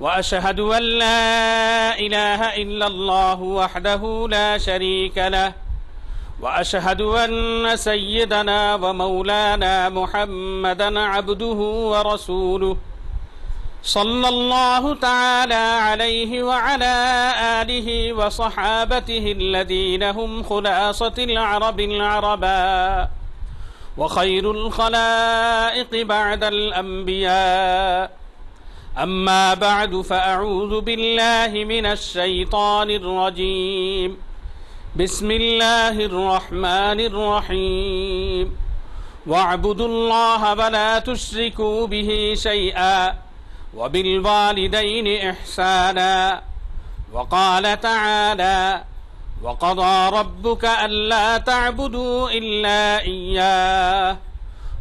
وأشهد أن لا إله إلا الله وحده لا شريك له وأشهد أن سيدنا ومولانا محمدا عبده ورسوله صلى الله تعالى عليه وعلى آله وصحابته الذين هم خلاصة العرب العرباء وخير الخلائق بعد الأنبياء أما بعد فأعوذ بالله من الشيطان الرجيم. بسم الله الرحمن الرحيم. واعبدوا الله ولا تشركوا به شيئا وبالوالدين إحسانا. وقال تعالى وقضى ربك ألا تعبدوا إلا إياه.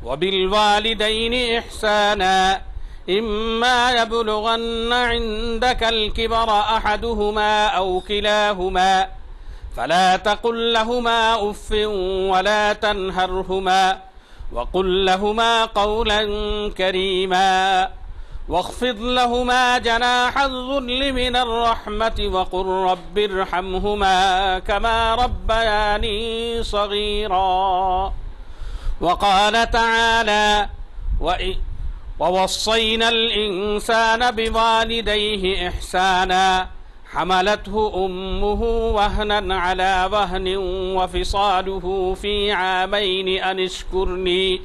وبالوالدين إحسانا. إما يبلغن عندك الكبر أحدهما أو كلاهما فلا تقل لهما أف ولا تنهرهما وقل لهما قولا كريما واخفض لهما جناح الذل من الرحمة وقل رب ارحمهما كما ربياني صغيرا وقال تعالى وإن ووصينا الإنسان بوالديه إحسانا. حملته أمه وهنا على وهن وفصاله في عامين. أن اشكرني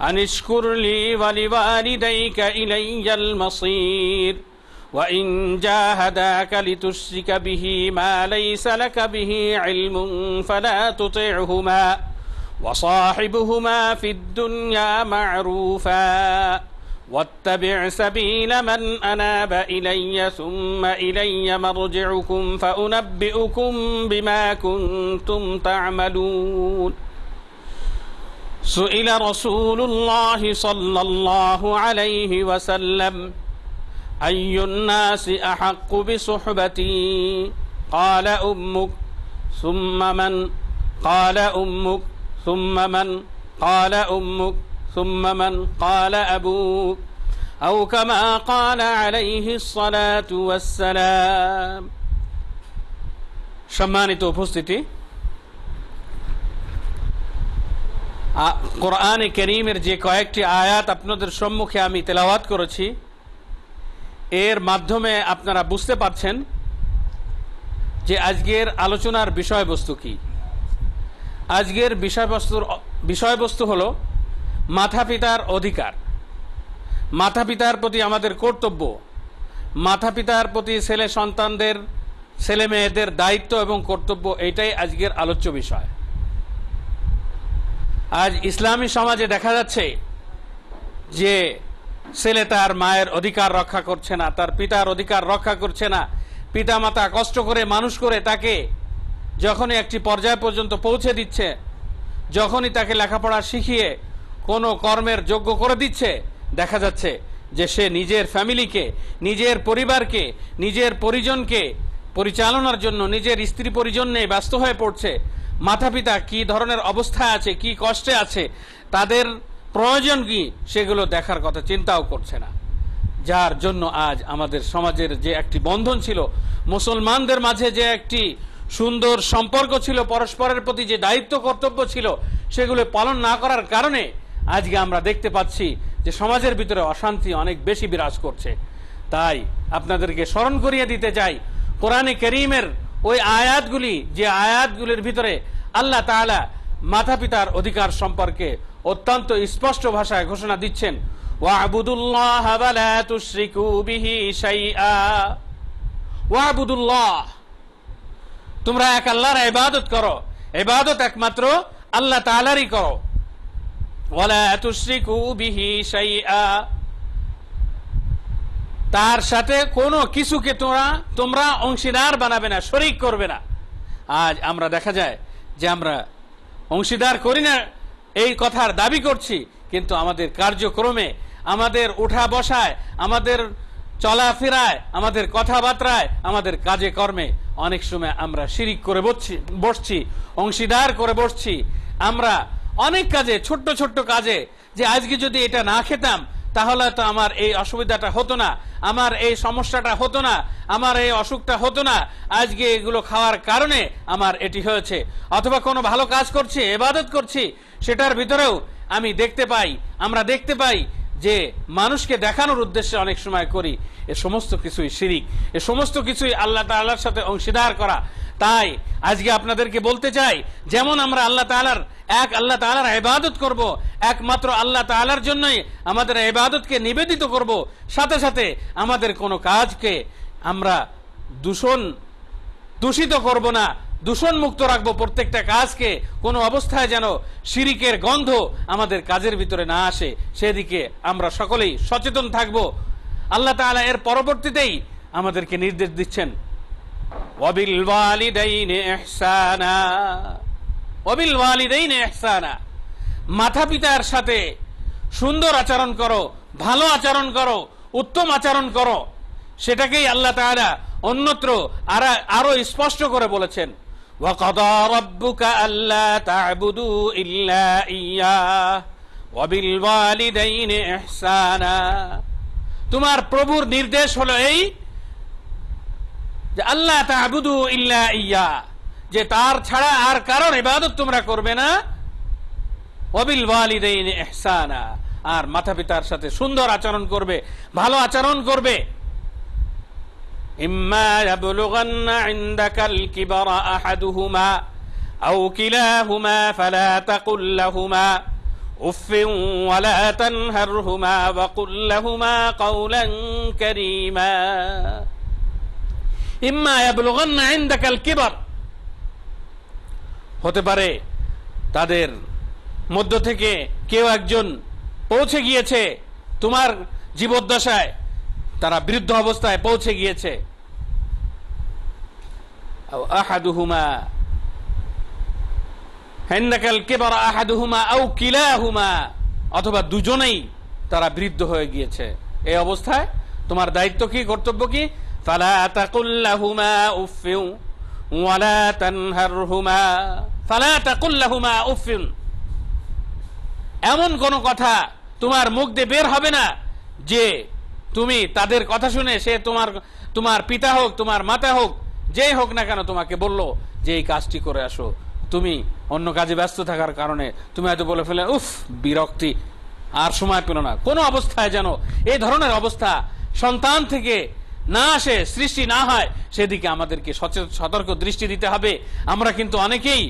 أن اشكر لي ولوالديك إلي المصير. وإن جاهداك لتشرك به ما ليس لك به علم فلا تطعهما. وصاحبهما في الدنيا معروفا. واتبع سبيل من أناب إلي ثم إلي مرجعكم فأنبئكم بما كنتم تعملون. سئل رسول الله صلى الله عليه وسلم أي الناس أحق بصحبتي؟ قال أمك. ثم من؟ قال أمك. ثم من؟ قال أمك. ثم من قال أبوك أو كما قال عليه الصلاة والسلام সম্মানিত উপস্থিতি কোরআনে করিমের যে কয়েকটি আয়াত আপনাদের সম্মুখে আমি তেলাওয়াত করেছি এর মাধ্যমে আপনারা বুঝতে পারছেন যে আজকের আলোচনার বিষয়বস্তু কি আজকের বিষয়বস্তুর বিষয়বস্তু হলো মাতা পিতার অধিকার। মাতা পিতার প্রতি আমাদের কর্তব্য। মাতা পিতার প্রতি ছেলে সন্তানদের, ছেলে মেয়েদের দায়িত্ব এবং কর্তব্য এটাই আজকের আলোচ্য বিষয়। আজ ইসলামী সমাজে দেখা যাচ্ছে যে ছেলে তার মায়ের অধিকার রক্ষা করছে না, তার পিতার অধিকার রক্ষা করছে না। পিতা মাতা কষ্ট করে, মানুষ করে তাকে যখনই একটি পর্যায় পর্যন্ত পৌঁছে দিচ্ছে, যখনই তাকে লেখাপড়া শিখিয়ে কোনো কর্মের যোগ্য করে দিচ্ছে। দেখা যাচ্ছে যে সে নিজের ফ্যামিলিকে, নিজের পরিবারকে, নিজের পরিজনকে পরিচালনার জন্য, নিজের স্ত্রী পরিজন নিয়ে ব্যস্ত হয়ে পড়ছে। মাতা পিতা কি ধরনের অবস্থায় আছে, কি কষ্টে আছে, তাদের প্রয়োজন কি সেগুলো দেখার কথা চিন্তাও করছে না। যার জন্য আজ আমাদের সমাজের যে একটি বন্ধন ছিল, মুসলমানদের মাঝে যে একটি সুন্দর সম্পর্ক ছিল, পরস্পরের প্রতি যে দায়িত্ব, কর্তব্য ছিল, সেগুলো পালন না করার কারণে আজকে আমরা দেখতে পাচ্ছি যে সমাজের ভিতরে অশান্তি অনেক বেশি বিরাজ করছে। তাই আপনাদেরকে স্মরণ করিয়ে দিতে চাই, কোরআনে করিমের ওই আয়াতগুলি, যে আয়াতগুলির ভিতরে আল্লাহ তাআলা মাতা পিতার অধিকার সম্পর্কে অত্যন্ত স্পষ্ট ভাষায় ঘোষণা দিচ্ছেন তোমরা এক আল্লাহর ইবাদত করো, ইবাদত একমাত্র আল্লাহ তাআলারই করো। তার সাথে কোনো কিছুকে তোমরা তোমরা অংশীদার বানাবে না, শরিক করবে না। আজ আমরা দেখা যায় যে আমরা অংশীদার করি না, এই কথার দাবি করছি, কিন্তু আমাদের কার্যক্রমে, আমাদের উঠা বসায়, আমাদের চলাফেরায় আমাদের কথাবার্তায় আমাদের কাজে কর্মে অনেক সময় আমরা শিরিক করে বসছি বসছি, অংশীদার করে বসছি। আমরা অনেক কাজে, ছোট্ট ছোট্ট কাজে, যে আজকে যদি এটা না খেতাম, তাহলে তো আমার এই অসুবিধাটা হতো না, আমার এই সমস্যাটা হতো না, আমার এই অসুখটা হতো না, আজকে এগুলো খাওয়ার কারণে আমার এটি হয়েছে। অথবা কোনো ভালো কাজ করছি, এবাদত করছি, সেটার ভিতরেও আমি দেখতে পাই, আমরা দেখতে পাই যে মানুষকে দেখানোর উদ্দেশ্যে অনেক সময় করি। এ সমস্ত কিছুই শিরিক। এ সমস্ত কিছুই আল্লাহ তাআলার সাথে অংশীদার করা। তাই আজকে আপনাদেরকে বলতে চাই, যেমন আমরা আল্লাহ তাআলার, এক আল্লাহ তাআলার ইবাদত করব, একমাত্র আল্লাহ তাআলার জন্যই আমাদের ইবাদতকে নিবেদিত করব। সাথে সাথে আমাদের কোনো কাজকে আমরা দূষণ, দূষিত করব না। দূষণ মুক্ত রাখব প্রত্যেকটা কাজকে। কোনো অবস্থায় যেন শিরিকের গন্ধ আমাদের কাজের ভিতরে না আসে, সেদিকে আমরা সকলেই সচেতন থাকব। আল্লাহ তাআলা এর পরবর্তীতেই আমাদেরকে নির্দেশ দিচ্ছেন, ওয়াবিল ওয়ালিদাইনি ইহসানা মাতা পিতার সাথে সুন্দর আচরণ করো, ভালো আচরণ করো, উত্তম আচরণ করো সেটাকেই আল্লাহ তাআলা অন্যত্র আরও স্পষ্ট করে বলেছেন। وقضى ربك ألا تعبدوا إلا إياه وبالوالدين إحسانا তোমার প্রভুর নির্দেশ হলো এই যে আল্লাহ তা'বুদু ইল্লা ইয়া যে তার ছাড়া আর কারণ ইবাদত তোমরা করবে না ওয়াবিল ওয়ালিদাইন ইহসানা আর মাতা পিতার সাথে সুন্দর আচরণ করবে ভালো আচরণ করবে ইয়াবলুগান্না ইনদাকাল কিবারা আহাদুহুমা আও কিলাহুমা ফালা তাকুল লাহুমা উফ ওয়ালা তানহারহুমা ওয়া কুল লাহুমা কাওলান কারীমা ইম্মা ইয়াবলুগান্না ইনদাকাল কিবার হতে পারে তাদের মধ্য থেকে কেউ একজন পৌঁছে গিয়েছে তোমার জীবদ্দশায়, তারা বৃদ্ধ অবস্থায় পৌঁছে গিয়েছে। আহাদুহুমা অথবা দুজনেই তারা বৃদ্ধ হয়ে গিয়েছে। এই অবস্থায় তোমার দায়িত্ব কি, কর্তব্য কি? এমন কোন কথা তোমার মুখ দিয়ে বের হবে না যে তুমি তাদের কথা শুনে সে তোমার তোমার পিতা হোক, তোমার মাতা হোক যেই হোক না কেন তোমাকে বলল যে এই কাজটি করে আসো। তুমি অন্য কাজে ব্যস্ত থাকার কারণে তুমি হয়তো বলে ফেলে, উফ, বিরক্তি, আর সময় পেল না। কোনো অবস্থায় যেন এই ধরনের অবস্থা সন্তান থেকে না আসে, সৃষ্টি না হয়, সেদিকে আমাদেরকে সতর্ক দৃষ্টি দিতে হবে। আমরা কিন্তু অনেকেই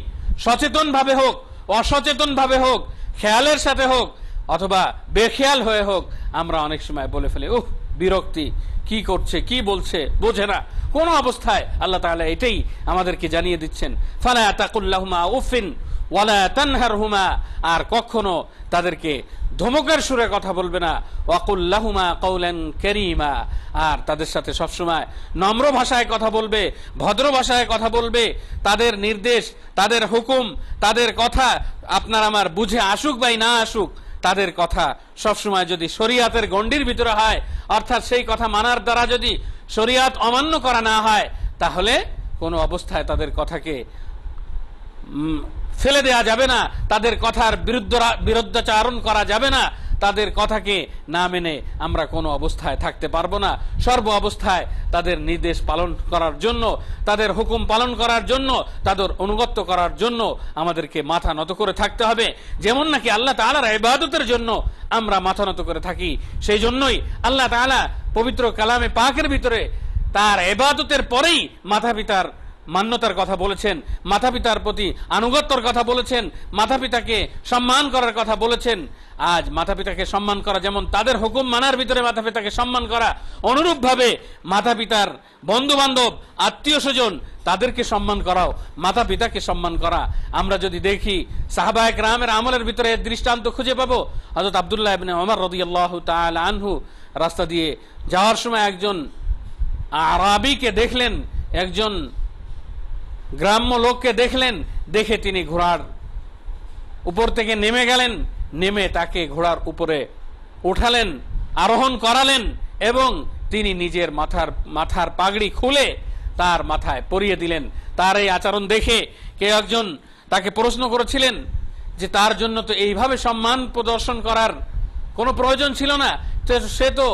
সচেতন ভাবে হোক অসচেতন ভাবে হোক, খেয়ালের সাথে হোক, অথবা বেখেয়াল হয়ে হোক, আমরা অনেক সময় বলে ফেলি উহ বিরক্তি। কি করছে, কি বলছে, বোঝে না। কোন অবস্থায় আল্লাহ তাআলা এটাই আমাদেরকে জানিয়ে দিচ্ছেন। ফালা তাকুল্লাহুমা উফিন ওয়ালা তানহারহুমা। আর কখনো তাদেরকে ধমকের সুরে কথা বলবে না। ওয়াকুল্লাহুমা কৌলেন করিমা। আর তাদের সাথে সবসময় নম্র ভাষায় কথা বলবে, ভদ্র ভাষায় কথা বলবে। তাদের নির্দেশ, তাদের হুকুম, তাদের কথা আপনার আমার বুঝে আসুক বাই না আসুক তাদের কথা সবসময় যদি শরিয়াতের গণ্ডির ভিতরে হয়, অর্থাৎ সেই কথা মানার দ্বারা যদি শরিয়াত অমান্য করা না হয়, তাহলে কোনো অবস্থায় তাদের কথাকে ফেলে দেয়া যাবে না। তাদের কথার বিরুদ্ধ বিরুদ্ধাচারণ করা যাবে না। তাদের কথাকে না মেনে আমরা কোনো অবস্থায় থাকতে পারব না। সর্ব অবস্থায় তাদের নির্দেশ পালন করার জন্য, তাদের হুকুম পালন করার জন্য, তাদের অনুগত্য করার জন্য আমাদেরকে মাথা নত করে থাকতে হবে। যেমন নাকি আল্লাহ তাআলার ইবাদতের জন্য আমরা মাথা নত করে থাকি সেই জন্যই আল্লাহ তাআলা পবিত্র কালামে পাকের ভিতরে তার এবাদতের পরেই মাথা পিতার মান্যতার কথা বলেছেন মাতা পিতার প্রতি আনুগত্যর কথা বলেছেন মাতা পিতাকে সম্মান করার কথা বলেছেন। আজ মাতা পিতাকে সম্মান করা যেমন তাদের হুকুম মানার ভিতরে মাতা পিতাকে সম্মান করা, অনুরূপভাবে মাতা পিতার বন্ধু বান্ধব আত্মীয় স্বজন তাদেরকে সম্মান করাও মাতা পিতাকে সম্মান করা। আমরা যদি দেখি সাহাবায়ক রামের আমলের ভিতরে দৃষ্টান্ত খুঁজে পাবো। হজরত আবদুল্লাহ ইবনে ওমর রাদিয়াল্লাহু তাআলা আনহু রাস্তা দিয়ে যাওয়ার সময় একজন আরাবিকে দেখলেন, একজন গ্রাম্য লোককে দেখলেন, দেখে তিনি ঘোড়ার উপর থেকে নেমে গেলেন, নেমে তাকে ঘোড়ার উপরে উঠালেন আরোহণ করালেন এবং তিনি নিজের মাথার মাথার পাগড়ি খুলে তার মাথায় পরিয়ে দিলেন। তার এই আচরণ দেখে কেউ একজন তাকে প্রশ্ন করেছিলেন যে তার জন্য তো এইভাবে সম্মান প্রদর্শন করার কোনো প্রয়োজন ছিল না। সে তো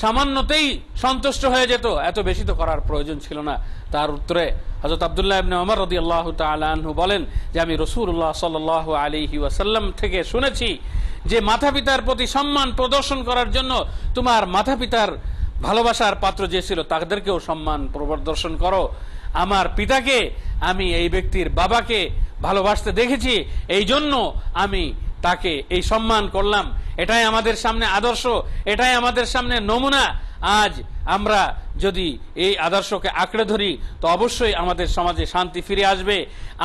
সামান্যতেই সন্তুষ্ট হয়ে যেত। এত বেশি তো করার প্রয়োজন ছিল না। তার উত্তরে হজরত আবদুল্লাহ ইবনে ওমর রদি আল্লাহ তালু বলেন যে, আমি রসুল্লাহ সাল আলিহি ওয়াসাল্লাম থেকে শুনেছি যে মাতা পিতার প্রতি সম্মান প্রদর্শন করার জন্য তোমার মাতা পিতার ভালোবাসার পাত্র যে ছিল, তাদেরকেও সম্মান প্রদর্শন করো। আমার পিতাকে, আমি এই ব্যক্তির বাবাকে ভালোবাসতে দেখেছি এই জন্য আমি তাকে এই সম্মান করলাম। এটাই আমাদের সামনে আদর্শ, এটাই আমাদের সামনে নমুনা। আজ আমরা যদি এই আদর্শকে আঁকড়ে ধরি, তো অবশ্যই আমাদের সমাজে শান্তি ফিরে আসবে,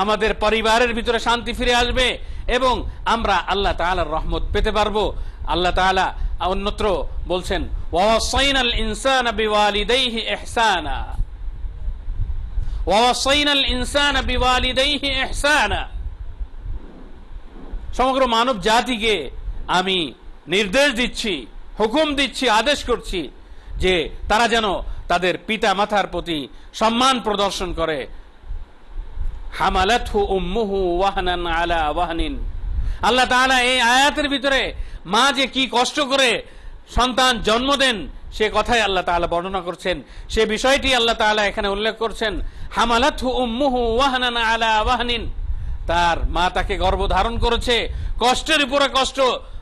আমাদের পরিবারের ভিতরে শান্তি ফিরে আসবে, এবং আমরা আল্লাহ তাআলার রহমত পেতে পারব। আল্লাহ তাআলা অন্যত্র বলছেন সমগ্র মানব জাতিকে আমি নির্দেশ দিচ্ছি, হুকুম দিচ্ছি, আদেশ করছি যে তারা যেন তাদের পিতা মাতার প্রতি সম্মান প্রদর্শন করে। ওয়াহনিন। আল্লাহ তাআলা এই আয়াতের ভিতরে মা যে কি কষ্ট করে সন্তান জন্ম দেন, সে কথাই আল্লাহ তাআলা বর্ণনা করছেন। সে বিষয়টি আল্লাহ তাআলা এখানে উল্লেখ করছেন, হামালাতহু উম্মুহু ওয়াহনান আলা ওয়াহনিন। তার মা তাকে গর্ভধারণ করেছে, কষ্টের উপরে কষ্ট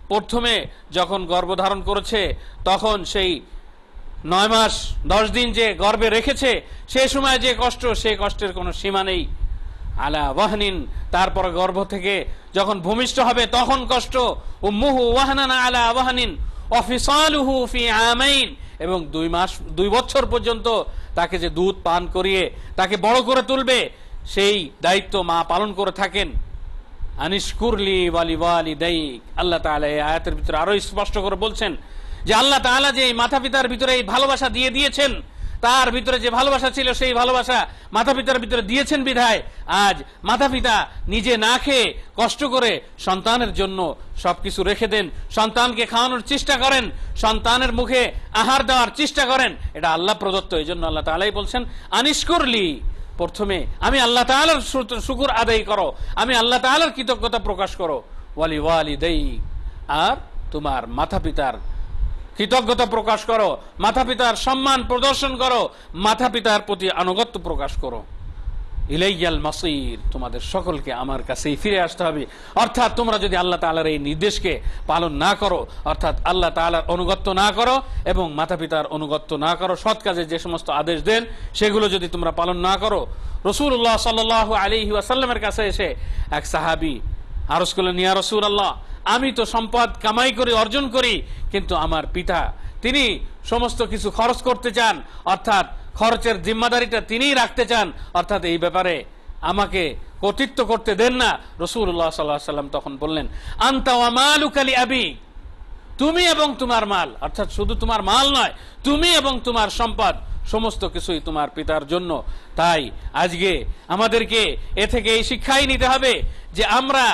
প্রথমে যখন গর্ভধারণ করেছে, তখন সেই নয় মাস, দশ দিন যে গর্ভে রেখেছে, সে সময় যে কষ্ট সেই কষ্টের কোনো সীমা নেই। আলা ওয়াহনিন, তারপর গর্ভ থেকে যখন ভূমিষ্ঠ হবে, তখন কষ্ট। ও মুহু ওয়াহনানা আলা ওয়াহনিন, অফিসালুহু ফি আমাইন। এবং দুই মাস, দুই বছর পর্যন্ত তাকে যে দুধ পান করিয়ে, তাকে বড় করে তুলবে, সেই দায়িত্ব মা পালন করে থাকেন। আনিশকুরলি ওয়ালি ওয়ালি দাইক আল্লাহ তাআলা এই আয়াতের ভিতরে আরও স্পষ্ট করে বলছেন যে আল্লাহ তাআলা যে মাতা পিতার ভিতরে এই ভালোবাসা দিয়ে দিয়েছেন, তার ভিতরে যে ভালোবাসা ছিল সেই ভালোবাসা মাতা পিতার ভিতরে দিয়েছেন বিধায়, আজ মাতা পিতা নিজে না খেয়ে কষ্ট করে সন্তানের জন্য সবকিছু রেখে দেন, সন্তানকে খাওয়ানোর চেষ্টা করেন, সন্তানের মুখে আহার দেওয়ার চেষ্টা করেন, এটা আল্লাহ প্রদত্ত এই জন্য আল্লাহ তালাই বলছেন আনিশকুরলি প্রথমে আমি আল্লাহ তালার শুকুর আদায় করো। আমি আল্লাহ তালার কৃতজ্ঞতা প্রকাশ করো। ওয়ালি ওয়ালি দেই আর তোমার মাথা পিতার কৃতজ্ঞতা প্রকাশ করো। মাথা পিতার সম্মান প্রদর্শন করো। মাথা পিতার প্রতি আনুগত্য প্রকাশ করো। ইলাইয়াল মাসির, তোমাদের সকলকে আমার কাছেই ফিরে আসতে হবে। অর্থাৎ তোমরা যদি আল্লাহ তাআলার এই নির্দেশকে পালন না করো, অর্থাৎ আল্লাহ তাআলার অনুগত্য না করো এবং মাতা পিতার অনুগত্য না করো, সৎ কাজে যে সমস্ত আদেশ দেন, সেগুলো যদি তোমরা পালন না করো রসুল্লাহ সাল্লাহ আলী ওয়াসাল্লামের কাছে এসে এক সাহাবি আরস ইয়া রসুল আল্লাহ আমি তো সম্পদ কামাই করে, অর্জন করি, কিন্তু আমার পিতা, তিনি সমস্ত কিছু খরচ করতে চান, অর্থাৎ খরচের জিম্মাদারিটা তিনিই রাখতে চান। অর্থাৎ এই ব্যাপারে আমাকে কর্তৃত্ব করতে দেন না। রসুল্লাহ সাল্লাহ সাল্লাম তখন বললেন আন্তাওয়ামালুকালি আবি, তুমি এবং তোমার মাল, অর্থাৎ শুধু তোমার মাল নয়, তুমি এবং তোমার সম্পদ, সমস্ত কিছুই তোমার পিতার জন্য। তাই আজকে আমাদেরকে এ থেকে এই শিক্ষাই নিতে হবে যে আমরা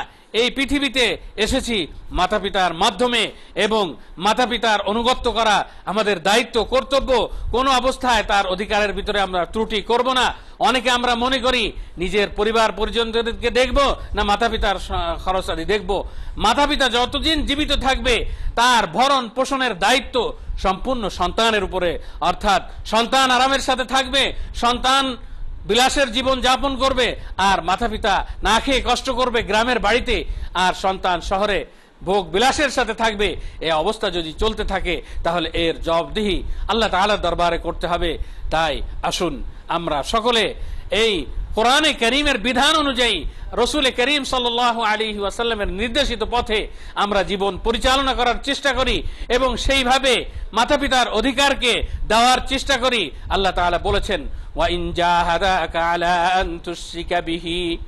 এই পৃথিবীতে এসেছি মাতা পিতার মাধ্যমে এবং মাতা পিতার অনুগত্য করা আমাদের দায়িত্ব, কর্তব্য। কোনো অবস্থায় তার অধিকারের ভিতরে আমরা ত্রুটি করব না। অনেকে আমরা মনে করি নিজের পরিবার পরিজনদেরকে দেখব না মাতা পিতার খরচ আদি দেখব। মাতা পিতা যতদিন জীবিত থাকবে, তার ভরণ পোষণের দায়িত্ব সম্পূর্ণ সন্তানের উপরে। অর্থাৎ সন্তান আরামের সাথে থাকবে, সন্তান বিলাসের জীবন যাপন করবে আর মাথা পিতা না খেয়ে কষ্ট করবে গ্রামের বাড়িতে আর সন্তান শহরে ভোগ বিলাসের সাথে থাকবে, এ অবস্থা যদি চলতে থাকে, তাহলে এর জবাবদিহি আল্লাহ তাহলে দরবারে করতে হবে। তাই আসুন, আমরা সকলে এই কোরআনে করিমের বিধান অনুযায়ী রসুল করিম সাল আলী ওয়াসাল্লামের নির্দেশিত পথে আমরা জীবন পরিচালনা করার চেষ্টা করি এবং সেইভাবে মাতা পিতার অধিকারকে দেওয়ার চেষ্টা করি আল্লাহ তাআলা বলেছেন وإن جاهداك على أن تشرك به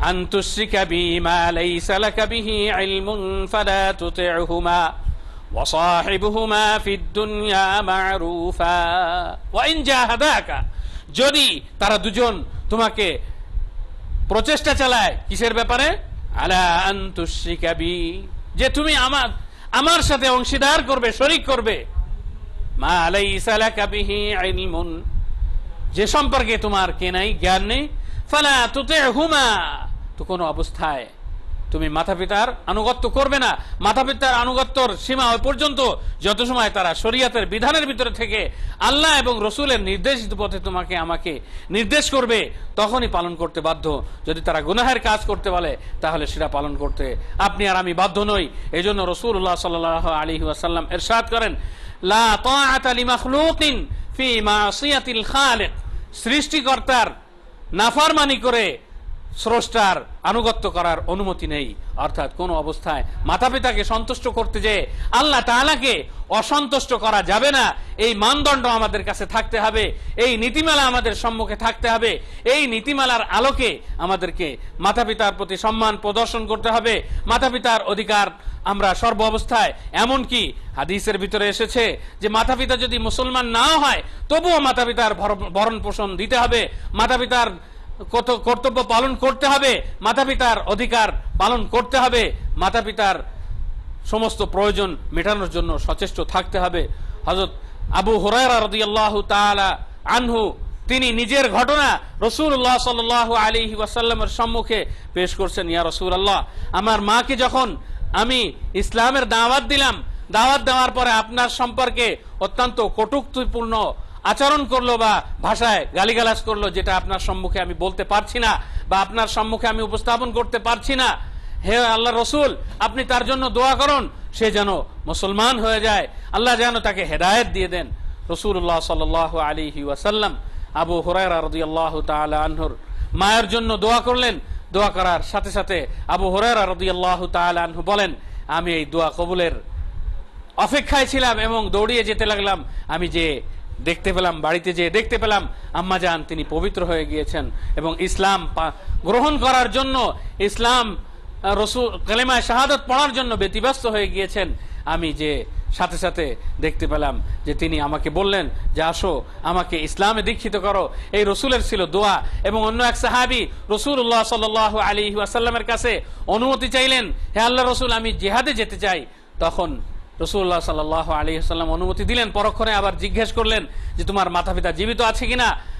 أن تشرك بي ما ليس لك به علم فلا تطعهما وصاحبهما في الدنيا معروفا وإن جاهداك যদি তারা দুজন তোমাকে প্রচেষ্টা চালায়, কিসের ব্যাপারে? আলা যে তুমি আমার আমার সাথে অংশীদার করবে, শরিক করবে। মা ইলমুন। যে সম্পর্কে তোমার কে নাই জ্ঞান নেই, ফালা তুতিহুমা। তো কোনো অবস্থায় তুমি মাতা পিতার আনুগত্য করবে না। মাতা পিতার আনুগত্যর সীমা ওই পর্যন্ত যত সময় তারা শরীয়তের বিধানের ভিতরে থেকে আল্লাহ এবং রসুলের নির্দেশিত পথে তোমাকে আমাকে নির্দেশ করবে, তখনই পালন করতে বাধ্য। যদি তারা গুনাহের কাজ করতে বলে, তাহলে সেটা পালন করতে আপনি আর আমি বাধ্য নই। এই জন্য রসুল্লাহ সাল্লাহ আলী ওয়াসাল্লাম এরশাদ করেন, লা ফি সৃষ্টিকর্তার নাফরমানি করে স্রষ্টার আনুগত্য করার অনুমতি নেই। অর্থাৎ কোন অবস্থায় মাতা পিতাকে সন্তুষ্ট করতে যে আল্লাহ তাআলাকে অসন্তুষ্ট করা যাবে না। এই মানদণ্ড আমাদের কাছে থাকতে হবে। এই নীতিমালা আমাদের সম্মুখে থাকতে হবে। এই নীতিমালার আলোকে আমাদেরকে মাতা পিতার প্রতি সম্মান প্রদর্শন করতে হবে। মাতা পিতার অধিকার আমরা সর্ব অবস্থায় এমনকি হাদিসের ভিতরে এসেছে যে মাতা পিতা যদি মুসলমান না হয়, তবুও মাতা পিতার ভরণ পোষণ দিতে হবে। মাতা পিতার কত কর্তব্য পালন করতে হবে মাতা পিতার অধিকার পালন করতে হবে মাতা পিতার সমস্ত প্রয়োজন মেটানোর জন্য সচেষ্ট থাকতে হবে। হজরত আবু হরাইরা রাদিয়াল্লাহু তাআলা আনহু, তিনি নিজের ঘটনা রসুল্লাহ সাল আলী ওয়াসাল্লামের সম্মুখে পেশ করছেন, ইয়া রসুল আল্লাহ আমার মাকে যখন আমি ইসলামের দাওয়াত দিলাম, দাওয়াত দেওয়ার পরে আপনার সম্পর্কে অত্যন্ত কটুক্তিপূর্ণ আচরণ করল বা ভাষায় গালিগালাজ করল, যেটা আপনার সম্মুখে আমি বলতে পারছি না বা আপনার সম্মুখে আমি উপস্থাপন করতে পারছি না। হে আল্লাহ রসুল, আপনি তার জন্য দোয়া করুন, সে যেন মুসলমান হয়ে যায়। আল্লাহ যেন তাকে হেদায়ত দিয়ে দেন। রসুল্লাহ সাল আলী ওয়াসাল্লাম আবু হরাইরা আল্লাহ আনহুর মায়ের জন্য দোয়া করলেন। দোয়া করার সাথে সাথে আবু হরাইরা আল্লাহ আনহু বলেন, আমি এই দোয়া কবুলের অপেক্ষায় ছিলাম এবং দৌড়িয়ে যেতে লাগলাম। আমি যে দেখতে পেলাম, বাড়িতে যেয়ে দেখতে পেলাম, আম্মা যান তিনি পবিত্র হয়ে গিয়েছেন এবং ইসলাম গ্রহণ করার জন্য, ইসলাম রসুল, কালেমায় শাহাদত পড়ার জন্য ব্যতিব্যস্ত হয়ে গিয়েছেন। আমি যে সাথে সাথে দেখতে পেলাম যে তিনি আমাকে বললেন যে, আসো, আমাকে ইসলামে দীক্ষিত করো। এই রসুলের ছিল দোয়া এবং অন্য এক সাহাবি রসুল্লাহ সাল আলী আসাল্লামের কাছে অনুমতি চাইলেন, হে আল্লাহ রসুল, আমি জেহাদে যেতে চাই। তখন রসুল্লাহ সাল্লাহ আলী সাল্লাম অনুমতি দিলেন, পরক্ষণে আবার জিজ্ঞেস করলেন যে, তোমার মাথা পিতা জীবিত আছে কিনা?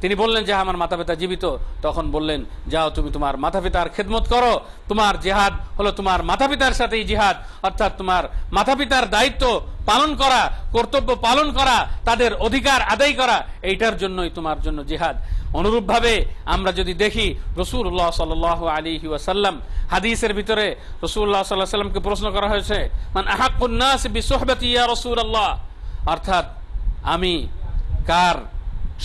তিনি বললেন যে আমার মাতা পিতা জীবিত। তখন বললেন, যাও, তুমি তোমার মাতা পিতার খেদমত করো। তোমার জেহাদ হলো তোমার মাতা পিতার সাথেই জিহাদ। অর্থাৎ তোমার মাতা পিতার দায়িত্ব পালন করা, কর্তব্য পালন করা, তাদের অধিকার আদায় করা, এইটার জন্যই তোমার জন্য জিহাদ। অনুরূপভাবে আমরা যদি দেখি, রসুল্লাহ সাল আলী ওয়াসাল্লাম, হাদিসের ভিতরে রসুল্লাহ সাল্লাহ সাল্লামকে প্রশ্ন করা হয়েছে মানে আহাকুন্নাস বিশ্বহবতি ইয়া রসুল আল্লাহ অর্থাৎ, আমি কার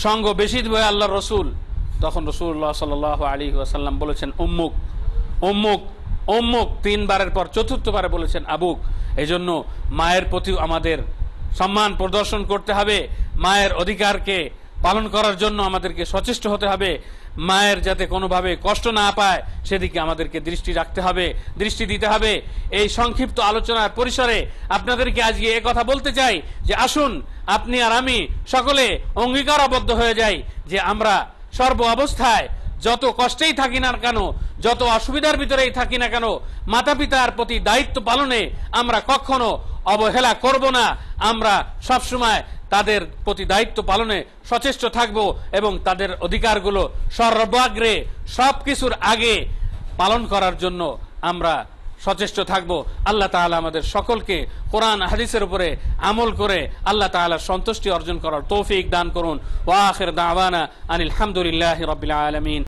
সঙ্গ বেশি দেবে আল্লাহ রসুল? তখন রসুল্লাহ সাল আলী আসাল্লাম বলেছেন, উম্মুক উম্মুক উম্মুক। তিনবারের পর চতুর্থবারে বলেছেন, আবুক। এই জন্য মায়ের প্রতি আমাদের সম্মান প্রদর্শন করতে হবে। মায়ের অধিকারকে পালন করার জন্য আমাদেরকে সচেষ্ট হতে হবে। মায়ের যাতে কোনোভাবে কষ্ট না পায়, সেদিকে আমাদেরকে দৃষ্টি রাখতে হবে, দৃষ্টি দিতে হবে। এই সংক্ষিপ্ত আলোচনার পরিসরে আপনাদেরকে আজকে এ কথা বলতে চাই যে আসুন, আপনি আর আমি সকলে অঙ্গীকারাবদ্ধ হয়ে যাই যে আমরা সর্ব অবস্থায় যত কষ্টেই থাকি না কেন, যত অসুবিধার ভিতরেই থাকি না কেন মাতা পিতার প্রতি দায়িত্ব পালনে আমরা কখনো অবহেলা করব না। আমরা সবসময় তাদের প্রতি দায়িত্ব পালনে সচেষ্ট থাকব এবং তাদের অধিকারগুলো সর্বাগ্রে সব কিছুর আগে পালন করার জন্য আমরা সচেষ্ট থাকব। আল্লাহ তাআলা আমাদের সকলকে কোরআন, হাদিসের উপরে আমল করে আল্লাহ তাআলা সন্তুষ্টি অর্জন করার তৌফিক দান করুন। ওয়াখির দাওয়ানা আনিল হামদুলিল্লাহি রাব্বিল আলামিন।